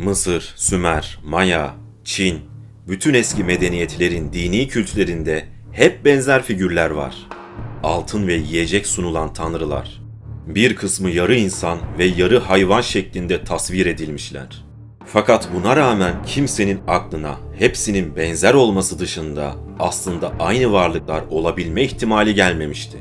Mısır, Sümer, Maya, Çin, bütün eski medeniyetlerin dini kültlerinde hep benzer figürler var. Altın ve yiyecek sunulan tanrılar. Bir kısmı yarı insan ve yarı hayvan şeklinde tasvir edilmişler. Fakat buna rağmen kimsenin aklına hepsinin benzer olması dışında aslında aynı varlıklar olabilme ihtimali gelmemişti.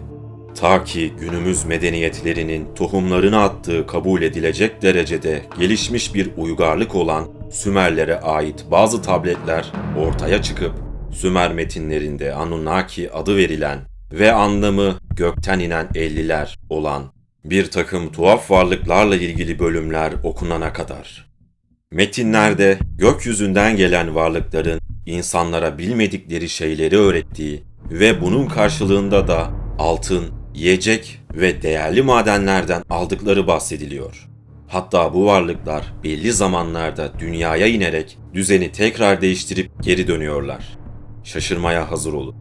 Ta ki günümüz medeniyetlerinin tohumlarını attığı kabul edilecek derecede gelişmiş bir uygarlık olan Sümerlere ait bazı tabletler ortaya çıkıp Sümer metinlerinde Anunnaki adı verilen ve anlamı gökten inen elliler olan bir takım tuhaf varlıklarla ilgili bölümler okunana kadar. Metinlerde gökyüzünden gelen varlıkların insanlara bilmedikleri şeyleri öğrettiği ve bunun karşılığında da altın, yiyecek ve değerli madenlerden aldıkları bahsediliyor. Hatta bu varlıklar belli zamanlarda dünyaya inerek düzeni tekrar değiştirip geri dönüyorlar. Şaşırmaya hazır olun.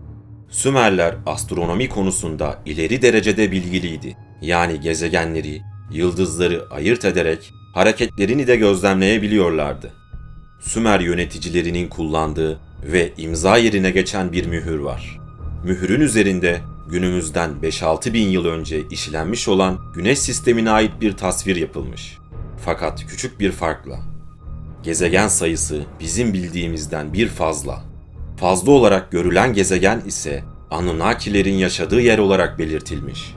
Sümerler astronomi konusunda ileri derecede bilgiliydi. Yani gezegenleri, yıldızları ayırt ederek hareketlerini de gözlemleyebiliyorlardı. Sümer yöneticilerinin kullandığı ve imza yerine geçen bir mühür var. Mühürün üzerinde günümüzden 5-6 bin yıl önce işlenmiş olan güneş sistemine ait bir tasvir yapılmış. Fakat küçük bir farkla. Gezegen sayısı bizim bildiğimizden bir fazla. Fazla olarak görülen gezegen ise Anunnakilerin yaşadığı yer olarak belirtilmiş.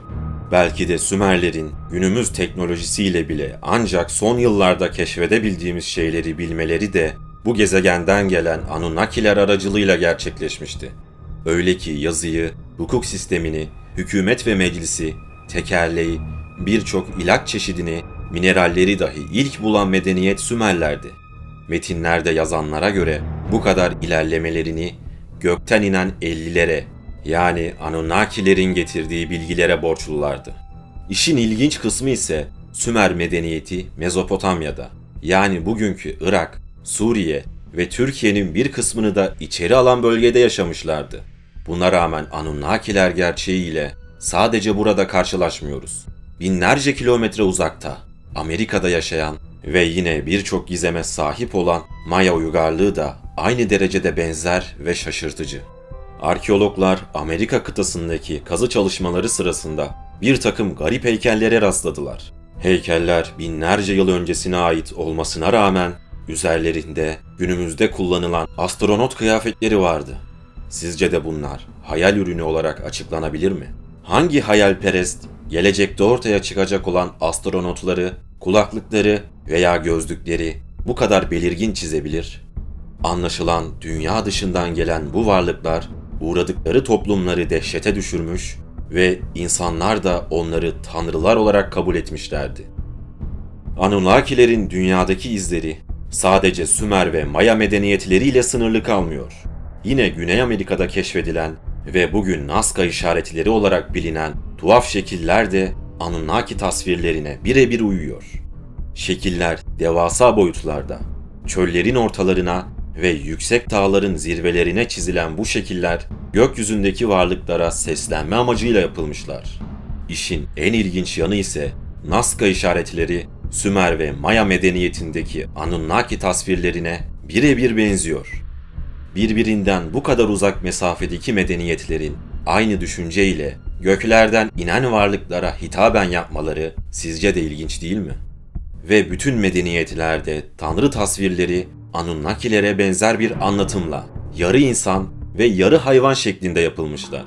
Belki de Sümerlerin günümüz teknolojisiyle bile ancak son yıllarda keşfedebildiğimiz şeyleri bilmeleri de bu gezegenden gelen Anunnakiler aracılığıyla gerçekleşmişti. Öyle ki yazıyı, hukuk sistemini, hükümet ve meclisi, tekerleği, birçok ilaç çeşidini, mineralleri dahi ilk bulan medeniyet Sümerlerdi. Metinlerde yazanlara göre bu kadar ilerlemelerini gökten inen ellilere yani Anunnakilerin getirdiği bilgilere borçlulardı. İşin ilginç kısmı ise Sümer medeniyeti Mezopotamya'da yani bugünkü Irak, Suriye ve Türkiye'nin bir kısmını da içeri alan bölgede yaşamışlardı. Buna rağmen Anunnakiler gerçeğiyle sadece burada karşılaşmıyoruz. Binlerce kilometre uzakta, Amerika'da yaşayan ve yine birçok gizeme sahip olan Maya uygarlığı da aynı derecede benzer ve şaşırtıcı. Arkeologlar Amerika kıtasındaki kazı çalışmaları sırasında bir takım garip heykellere rastladılar. Heykeller binlerce yıl öncesine ait olmasına rağmen üzerlerinde günümüzde kullanılan astronot kıyafetleri vardı. Sizce de bunlar hayal ürünü olarak açıklanabilir mi? Hangi hayalperest gelecekte ortaya çıkacak olan astronotları, kulaklıkları veya gözlükleri bu kadar belirgin çizebilir? Anlaşılan dünya dışından gelen bu varlıklar uğradıkları toplumları dehşete düşürmüş ve insanlar da onları tanrılar olarak kabul etmişlerdi. Anunnakilerin dünyadaki izleri sadece Sümer ve Maya medeniyetleriyle sınırlı kalmıyor. Yine Güney Amerika'da keşfedilen ve bugün Nazca işaretleri olarak bilinen tuhaf şekiller de Anunnaki tasvirlerine birebir uyuyor. Şekiller devasa boyutlarda, çöllerin ortalarına ve yüksek dağların zirvelerine çizilen bu şekiller gökyüzündeki varlıklara seslenme amacıyla yapılmışlar. İşin en ilginç yanı ise Nazca işaretleri Sümer ve Maya medeniyetindeki Anunnaki tasvirlerine birebir benziyor. Birbirinden bu kadar uzak mesafedeki medeniyetlerin aynı düşünceyle göklerden inen varlıklara hitaben yapmaları sizce de ilginç değil mi? Ve bütün medeniyetlerde tanrı tasvirleri Anunnakilere benzer bir anlatımla yarı insan ve yarı hayvan şeklinde yapılmışlar.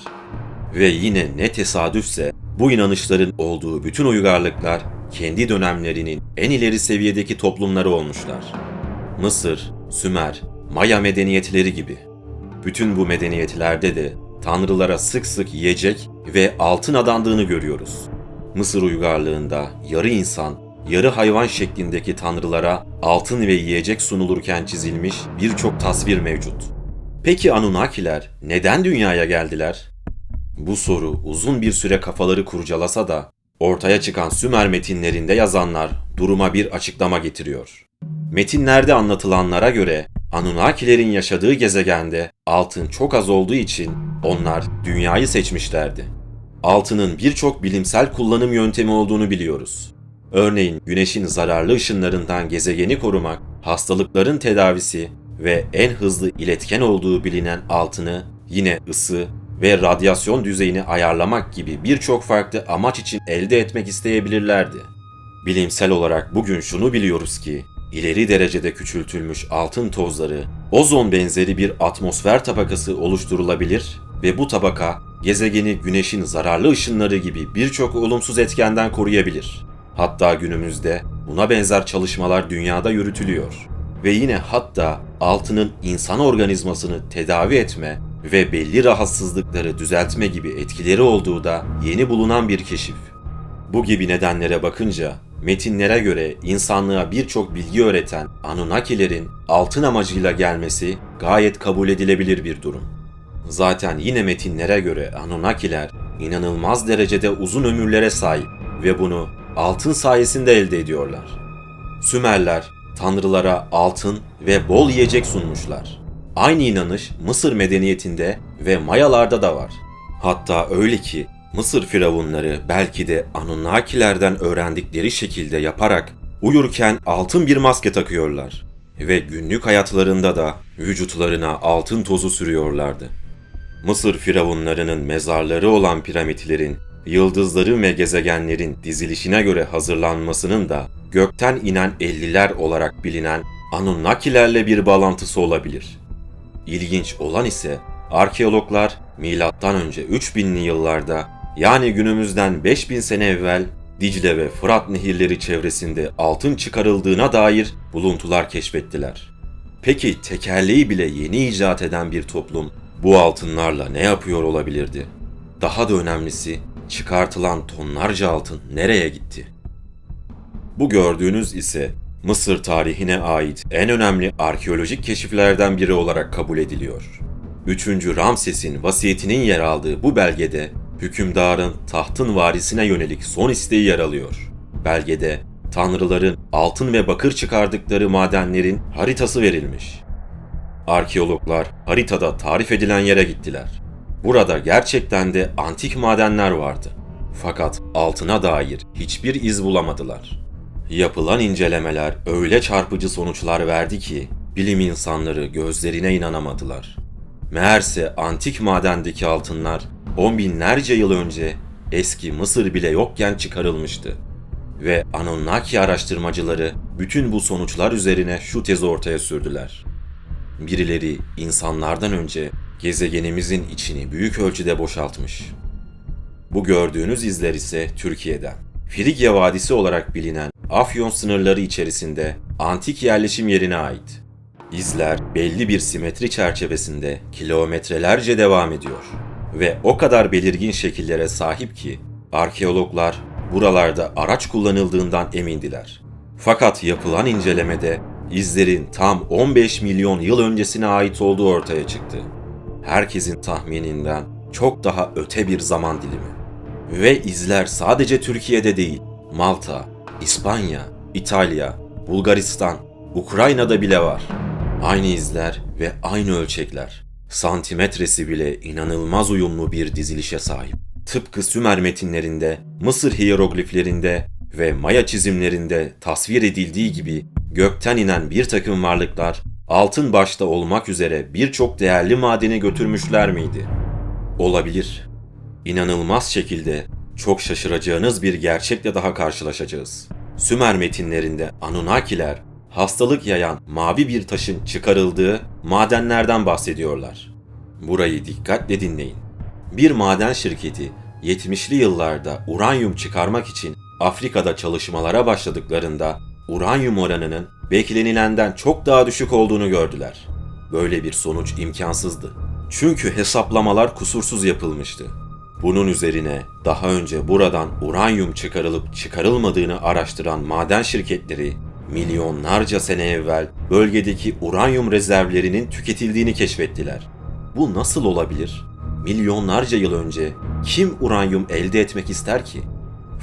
Ve yine ne tesadüfse bu inanışların olduğu bütün uygarlıklar kendi dönemlerinin en ileri seviyedeki toplumları olmuşlar. Mısır, Sümer, Maya medeniyetleri gibi. Bütün bu medeniyetlerde de tanrılara sık sık yiyecek ve altın adandığını görüyoruz. Mısır uygarlığında yarı insan, yarı hayvan şeklindeki tanrılara altın ve yiyecek sunulurken çizilmiş birçok tasvir mevcut. Peki Anunnakiler neden dünyaya geldiler? Bu soru uzun bir süre kafaları kurcalasa da ortaya çıkan Sümer metinlerinde yazanlar duruma bir açıklama getiriyor. Metinlerde anlatılanlara göre Anunnakilerin yaşadığı gezegende altın çok az olduğu için onlar dünyayı seçmişlerdi. Altının birçok bilimsel kullanım yöntemi olduğunu biliyoruz. Örneğin güneşin zararlı ışınlarından gezegeni korumak hastalıkların tedavisi ve en hızlı iletken olduğu bilinen altını yine ısı ve radyasyon düzeyini ayarlamak gibi birçok farklı amaç için elde etmek isteyebilirlerdi. Bilimsel olarak bugün şunu biliyoruz ki ileri derecede küçültülmüş altın tozları ozon benzeri bir atmosfer tabakası oluşturulabilir ve bu tabaka gezegeni güneşin zararlı ışınları gibi birçok olumsuz etkenden koruyabilir. Hatta günümüzde buna benzer çalışmalar dünyada yürütülüyor. Ve yine hatta altının insan organizmasını tedavi etme ve belli rahatsızlıkları düzeltme gibi etkileri olduğu da yeni bulunan bir keşif. Bu gibi nedenlere bakınca metinlere göre insanlığa birçok bilgi öğreten Anunnakilerin altın amacıyla gelmesi gayet kabul edilebilir bir durum. Zaten yine metinlere göre Anunnakiler inanılmaz derecede uzun ömürlere sahip ve bunu altın sayesinde elde ediyorlar. Sümerler tanrılara altın ve bol yiyecek sunmuşlar. Aynı inanış Mısır medeniyetinde ve Mayalarda da var. Hatta öyle ki Mısır firavunları belki de Anunnakilerden öğrendikleri şekilde yaparak uyurken altın bir maske takıyorlar ve günlük hayatlarında da vücutlarına altın tozu sürüyorlardı. Mısır firavunlarının mezarları olan piramitlerin yıldızları ve gezegenlerin dizilişine göre hazırlanmasının da gökten inen elliler olarak bilinen Anunnakilerle bir bağlantısı olabilir. İlginç olan ise arkeologlar milattan önce 3000'li yıllarda yani günümüzden 5000 sene evvel Dicle ve Fırat nehirleri çevresinde altın çıkarıldığına dair buluntular keşfettiler. Peki tekerleği bile yeni icat eden bir toplum bu altınlarla ne yapıyor olabilirdi? Daha da önemlisi çıkartılan tonlarca altın nereye gitti? Bu gördüğünüz ise Mısır tarihine ait en önemli arkeolojik keşiflerden biri olarak kabul ediliyor. 3. Ramses'in vasiyetinin yer aldığı bu belgede hükümdarın tahtın varisine yönelik son isteği yer alıyor. Belgede tanrıların altın ve bakır çıkardıkları madenlerin haritası verilmiş. Arkeologlar haritada tarif edilen yere gittiler. Burada gerçekten de antik madenler vardı. Fakat altına dair hiçbir iz bulamadılar. Yapılan incelemeler öyle çarpıcı sonuçlar verdi ki bilim insanları gözlerine inanamadılar. Meğerse antik madendeki altınlar on binlerce yıl önce eski Mısır bile yokken çıkarılmıştı. Ve Anunnaki araştırmacıları bütün bu sonuçlar üzerine şu tezi ortaya sürdüler. Birileri insanlardan önce gezegenimizin içini büyük ölçüde boşaltmış. Bu gördüğünüz izler ise Türkiye'den. Frigya Vadisi olarak bilinen Afyon sınırları içerisinde antik yerleşim yerine ait. İzler belli bir simetri çerçevesinde kilometrelerce devam ediyor ve o kadar belirgin şekillere sahip ki arkeologlar buralarda araç kullanıldığından emindiler. Fakat yapılan incelemede izlerin tam 15 milyon yıl öncesine ait olduğu ortaya çıktı. Herkesin tahmininden çok daha öte bir zaman dilimi. Ve izler sadece Türkiye'de değil, Malta, İspanya, İtalya, Bulgaristan, Ukrayna'da bile var. Aynı izler ve aynı ölçekler. Santimetresi bile inanılmaz uyumlu bir dizilişe sahip. Tıpkı Sümer metinlerinde, Mısır hiyerogliflerinde ve Maya çizimlerinde tasvir edildiği gibi gökten inen bir takım varlıklar altın başta olmak üzere birçok değerli madeni götürmüşler miydi? Olabilir. İnanılmaz şekilde çok şaşıracağınız bir gerçekle daha karşılaşacağız. Sümer metinlerinde Anunnakiler hastalık yayan mavi bir taşın çıkarıldığı madenlerden bahsediyorlar. Burayı dikkatle dinleyin. Bir maden şirketi 70'li yıllarda uranyum çıkarmak için Afrika'da çalışmalara başladıklarında uranyum oranının beklenilenden çok daha düşük olduğunu gördüler. Böyle bir sonuç imkansızdı. Çünkü hesaplamalar kusursuz yapılmıştı. Bunun üzerine daha önce buradan uranyum çıkarılıp çıkarılmadığını araştıran maden şirketleri milyonlarca sene evvel bölgedeki uranyum rezervlerinin tüketildiğini keşfettiler. Bu nasıl olabilir? Milyonlarca yıl önce kim uranyum elde etmek ister ki?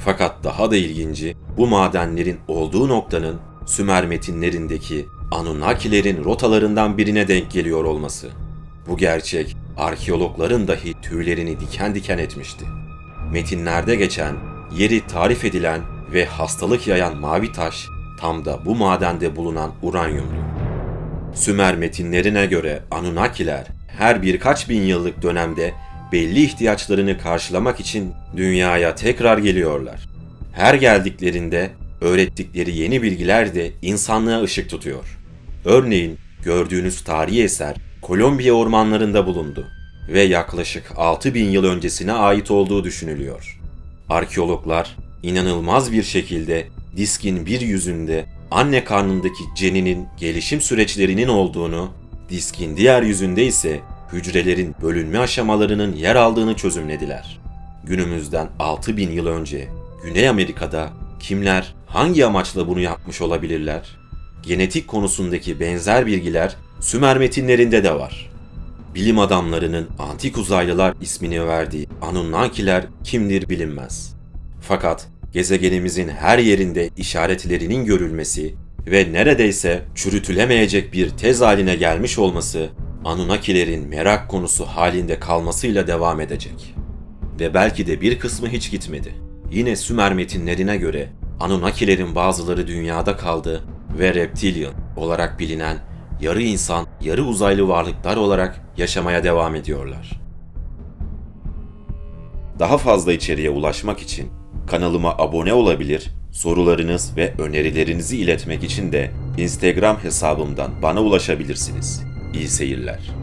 Fakat daha da ilginci bu madenlerin olduğu noktanın Sümer metinlerindeki Anunnakilerin rotalarından birine denk geliyor olması. Bu gerçek arkeologların dahi tüylerini diken diken etmişti. Metinlerde geçen, yeri tarif edilen ve hastalık yayan mavi taş tam da bu madende bulunan uranyumdu. Sümer metinlerine göre Anunnakiler her birkaç bin yıllık dönemde belli ihtiyaçlarını karşılamak için dünyaya tekrar geliyorlar. Her geldiklerinde öğrettikleri yeni bilgiler de insanlığa ışık tutuyor. Örneğin gördüğünüz tarihi eser Kolombiya ormanlarında bulundu ve yaklaşık 6000 yıl öncesine ait olduğu düşünülüyor. Arkeologlar inanılmaz bir şekilde diskin bir yüzünde anne karnındaki ceninin gelişim süreçlerinin olduğunu, diskin diğer yüzünde ise hücrelerin bölünme aşamalarının yer aldığını çözümlediler. Günümüzden 6000 yıl önce Güney Amerika'da kimler hangi amaçla bunu yapmış olabilirler? Genetik konusundaki benzer bilgiler Sümer metinlerinde de var. Bilim adamlarının antik uzaylılar ismini verdiği Anunnakiler kimdir bilinmez. Fakat gezegenimizin her yerinde işaretlerinin görülmesi ve neredeyse çürütülemeyecek bir tez haline gelmiş olması Anunnakilerin merak konusu halinde kalmasıyla devam edecek. Ve belki de bir kısmı hiç gitmedi. Yine Sümer metinlerine göre Anunnakilerin bazıları dünyada kaldı ve reptilian olarak bilinen yarı insan, yarı uzaylı varlıklar olarak yaşamaya devam ediyorlar. Daha fazla içeriğe ulaşmak için kanalıma abone olabilir, sorularınız ve önerilerinizi iletmek için de Instagram hesabımdan bana ulaşabilirsiniz. İyi seyirler.